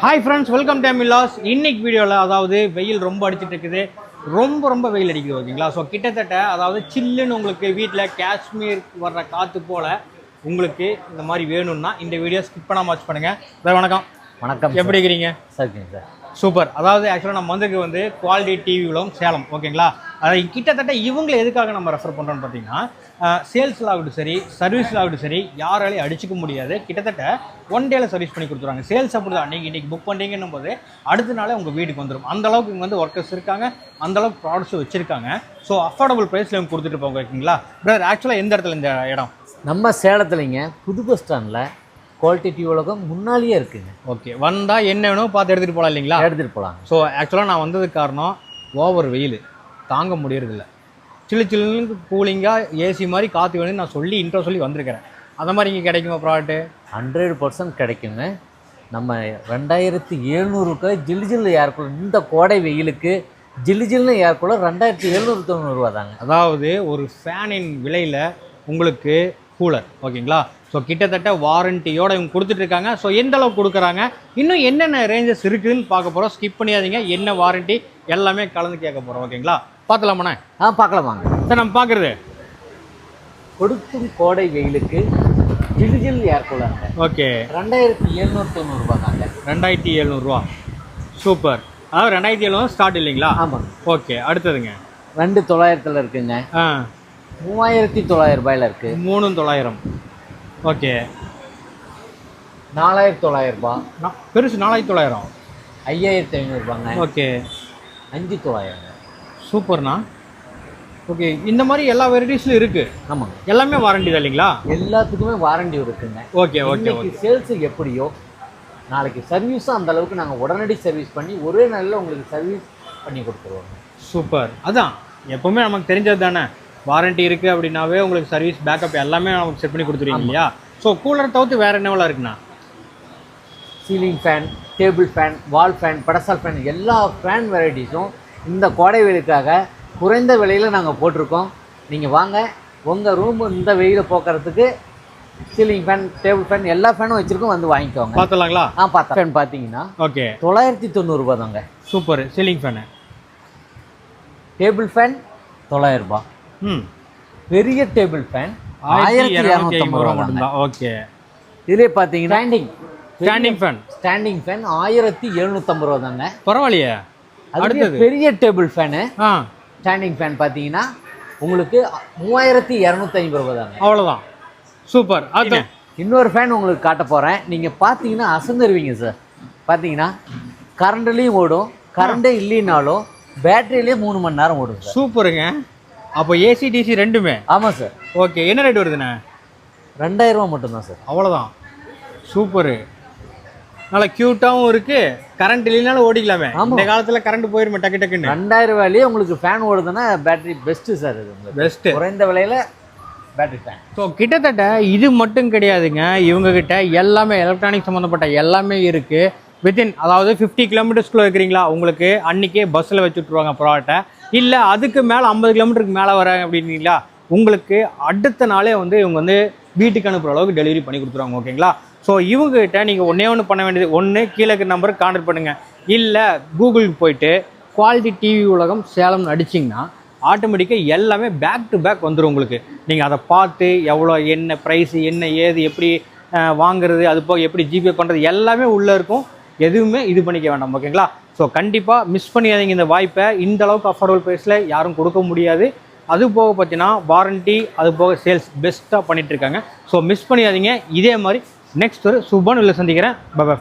Hi friends welcome time மில்லாஸ் இன்னைக்கு வீடியோவில் அதாவது வெயில் ரொம்ப அடிச்சிட்டு இருக்குது. ரொம்ப ரொம்ப வெயில் அடிக்குது ஓகேங்களா? ஸோ கிட்டத்தட்ட அதாவது சில்லுன்னு உங்களுக்கு வீட்டில் காஷ்மீர் வர்ற காற்று போல் உங்களுக்கு இந்த மாதிரி வேணும்னா இந்த வீடியோ ஸ்கிப் பண்ணாம வாட்ச் பண்ணுங்கள் சார் வணக்கம். வணக்கம் எப்படி இருக்கிறீங்க? சரிங்க சார். சூப்பர். அதாவது ஆக்சுவலாக நம்ம வந்திருக்கு வந்து குவாலிட்டி டிவி உலகம் சேலம் ஓகேங்களா? அதாவது கிட்டத்தட்ட இவங்களை எதுக்காக நம்ம ரெஃபர் பண்ணுறோம்னு பார்த்தீங்கன்னா சேல்ஸில் ஆகட்டும் சரி சர்வீஸில் ஆகட்டும் சரி யாராலையும் அடிச்சுக்க முடியாது. கிட்டத்தட்ட ஒன் டேல சர்வீஸ் பண்ணி கொடுத்துருவாங்க. சேல்ஸ் அப்படி தான் நீங்கள் இன்றைக்கி புக் பண்ணுறீங்கன்னும் போது அடுத்த நாளே உங்கள் வீட்டுக்கு வந்துடும் அந்த அளவுக்கு இங்கே வந்து ஒர்க்கர்ஸ் இருக்காங்க. அந்தளவுக்கு ப்ராடக்ட்ஸ் ப்ராடக்ட்ஸும் ஸோ அஃபோர்டபுள் ப்ரைஸில் இவங்க கொடுத்துட்டு போங்க ஓகேங்களா? பிரதர் ஆக்சுவலாக எந்த இடத்துல இந்த இடம்? நம்ம சேலத்துலைங்க புது பஸ் ஸ்டாண்டில் குவாலிட்டி டிவி உலகம் முன்னாலேயே இருக்குங்க. ஓகே வந்தால் என்ன வேணும் பார்த்து எடுத்துகிட்டு போகலாம் இல்லைங்களா? எடுத்துகிட்டு போகலாம் ஸோ ஆக்சுவலாக நான் வந்ததுக்கு காரணம் ஓவர் வெயில். தாங்க முடியறதில்ல. சில்லு சில்லுன்னு கூலிங்காக ஏசி மாதிரி காற்று வேணும்னு நான் சொல்லி இன்ட்ரோ சொல்லி வந்திருக்கிறேன். அந்த மாதிரி இங்கே கிடைக்குமா ப்ராடக்ட்டு ஹண்ட்ரட் பர்சன்ட் கிடைக்குங்க. நம்ம ரெண்டாயிரத்தி எழுநூறுக்கு ஜில்லு ஜில்லு ஏர்கூலர் இந்த கோடை வெயிலுக்கு ஜில்லு ஜில்லுன்னு ஏர்கூலர் ரெண்டாயிரத்தி எழுநூறு தொண்ணூறுரூவா தாங்க. அதாவது ஒரு ஃபேனின் விலையில் உங்களுக்கு கூலர் ஓகேங்களா ஸோ கிட்டத்தட்ட வாரண்டியோட இவங்க கொடுத்துட்டு இருக்காங்க ஸோ எந்த அளவுக்கு கொடுக்குறாங்க? இன்னும் என்னென்ன ரேஞ்சஸ் இருக்குதுன்னு பார்க்க போகிறோம் ஸ்கிப் பண்ணியாதீங்க. என்ன வாரண்டி எல்லாமே கலந்து கேட்க போகிறோம் ஓகேங்களா பார்க்கலாமாண்ணே ஆ பார்க்கலாம் வாங்க. சார் நம்ம பார்க்குறது. கொடுக்கும் கோடை வெயிலுக்கு ஜில்லு ஜில்லு ஏர்கூலருங்க ஓகே. ரெண்டாயிரத்தி எழுநூறு தொண்ணூறுரூவா தாங்க. ரெண்டாயிரத்தி எழுநூறுவா சூப்பர் அதாவது ரெண்டாயிரத்தி எழுநூறு ஸ்டார்ட் இல்லைங்களா? ஆமாங்க. ஓகே அடுத்ததுங்க. ரெண்டு தொள்ளாயிரத்தில் இருக்குங்க. ஆ. மூவாயிரத்தி தொள்ளாயிரம் ரூபாயில் இருக்குது மூணு தொள்ளாயிரம். ஓகே. நாலாயிரத்தி தொள்ளாயிரம் ரூபாய் பெருசு நாலாயிரத்தி தொள்ளாயிரம். ஐயாயிரத்தி ஐநூறுபாங்க. ஓகே. அஞ்சு தொள்ளாயிரம். சூப்பர்ண்ணா. ஓகே இந்த மாதிரி எல்லா வெரைட்டிஸ்லையும் இருக்குது ஆமாங்க எல்லாமே வாரண்டி தான் இல்லைங்களா? எல்லாத்துக்குமே வாரண்டி இருக்குங்க. Okay okay okay. சேல்ஸ் எப்படியோ நாளைக்கு சர்வீஸும் அந்த அளவுக்கு நாங்கள் உடனடி சர்வீஸ் பண்ணி ஒரே நாளில் உங்களுக்கு சர்வீஸ் பண்ணி கொடுத்துருவோம் சூப்பர். அதான் எப்பவுமே நமக்கு தெரிஞ்சது தானே வாரண்டி இருக்குது அப்படின்னாவே உங்களுக்கு சர்வீஸ் பேக்கப் எல்லாமே நமக்கு செட் பண்ணி கொடுத்துருவீங்க இல்லையா? ஸோ கூலர் தவிர்த்து வேறு என்னவெல்லாம் இருக்குண்ணா? Ceiling fan table fan wall fan pedestal fan எல்லா ஃபேன் வெரைட்டிஸும் இந்த கோடை வெயிலுக்காக குறைந்த விலையில் நாங்கள் போட்டிருக்கோம். நீங்கள் வாங்க உங்கள் ரூம் இந்த வெயிலை போக்குறதுக்கு சீலிங் ஃபேன் டேபிள் ஃபேன் எல்லா ஃபேனும் வச்சுருக்கோம் வந்து வாங்கிக்கோங்க. பார்த்துலாங்களா ஆ பார்த்தா ஃபேன் பார்த்தீங்கன்னா ஓகே தொள்ளாயிரத்தி தொண்ணூறுரூபா தாங்க. Super. Ceiling fan table fan ம் பெரிய டேபிள் ஃபேன். ஆயிரத்தி ஆயிரத்தி இரநூத்தி இரநூத்தம்பது ஐம்பது ரூபா மட்டும்தான். ஓகே. இதுலேயே பார்த்தீங்கன்னா standing standing fan standing fan ஆயிரத்தி எழுநூத்தம்பது ரூபா தாங்க. பரவாயில்லையே. அடுத்தது. பெரிய டேபிள் ஃபேனு. ஸ்டாண்டிங் ஃபேன் பார்த்தீங்கன்னா உங்களுக்கு மூவாயிரத்தி இரநூத்தி ஐம்பது ரூபா தாங்க. அவ்வளோதான் சூப்பர். அது இன்னொரு ஃபேன் உங்களுக்கு காட்ட போகிறேன் நீங்கள் பார்த்தீங்கன்னா அசந்துருவீங்க சார் பார்த்தீங்கன்னா கரண்ட்லேயும் ஓடும். கரண்டே இல்லைனாலும் பேட்டரியிலே மூணு மணி நேரம் ஓடும் சூப்பருங்க. அப்போ ஏசி டிசி ரெண்டுமே? ஆமாம் சார் ஓகே என்ன ரேட் வருதுண்ணே? ரெண்டாயிரம் ரூபா மட்டும்தான் சார் அவ்வளோதான் சூப்பரு நல்லா க்யூட்டாகவும் இருக்கு. கரண்ட் இல்லைனாலும் ஓடிக்கலாமே. இந்த காலத்தில் கரண்ட் போயிருமே டக்கு டக்குன்னு. ரெண்டாயிரம் ரூபாயிலேயே உங்களுக்கு ஃபேன் ஓடுதுன்னா பேட்டரி பெஸ்ட்டு சார் இது உங்களுக்கு. பெஸ்ட்டு குறைந்த விலையில் பேட்டரி ஃபேன் ஸோ கிட்டத்தட்ட இது மட்டும் கிடையாதுங்க. இவங்க கிட்ட எல்லாமே எலக்ட்ரானிக் சம்மந்தப்பட்ட எல்லாமே இருக்கு. வித்தின் அதாவது ஃபிஃப்டி கிலோமீட்டர்ஸ்குள்ளே இருக்கிறீங்களா உங்களுக்கு அன்றைக்கே பஸ்ஸில் வச்சு விட்ருவாங்க ப்ராடக்ட்டை இல்லை அதுக்கு மேலே ஐம்பது கிலோமீட்டருக்கு மேலே வராங்க அப்படின்னீங்களா? உங்களுக்கு அடுத்த நாளே வந்து இவங்க வந்து வீட்டுக்கு அனுப்புகிற அளவுக்கு டெலிவரி பண்ணி கொடுத்துருவாங்க ஓகேங்களா ஸோ இவங்ககிட்ட நீங்கள் ஒன்றே ஒன்று பண்ண வேண்டியது ஒன்று கீழே இருக்கிற நம்பருக்கு கான்டக்ட் பண்ணுங்கள் இல்லை கூகுளுக்கு போயிட்டு குவாலிட்டி டிவி உலகம் சேலம்னு அடிச்சிங்கன்னா ஆட்டோமேட்டிக்காக எல்லாமே பேக் டு பேக் வந்துடும் உங்களுக்கு. நீங்கள் அதை பார்த்து எவ்வளோ என்ன ப்ரைஸு என்ன ஏது எப்படி வாங்குறது அது போக எப்படி ஜிபே பண்ணுறது எல்லாமே உள்ளே இருக்கும். எதுவுமே இது பண்ணிக்க வேண்டாம் ஓகேங்களா? ஸோ கண்டிப்பாக மிஸ் பண்ணியாதீங்க இந்த வாய்ப்பை. இந்த அளவுக்கு அஃபோர்டபுள் ப்ரைஸில் யாரும் கொடுக்க முடியாது. அது போக பார்த்தீங்கன்னா வாரண்ட்டி அது போக சேல்ஸ் பெஸ்ட்டாக பண்ணிட்டு இருக்காங்க. ஸோ மிஸ் பண்ணியாதீங்க இதே மாதிரி நெக்ஸ்ட் ஒரு சுபன் இல்லை சந்திக்கிறேன். பபா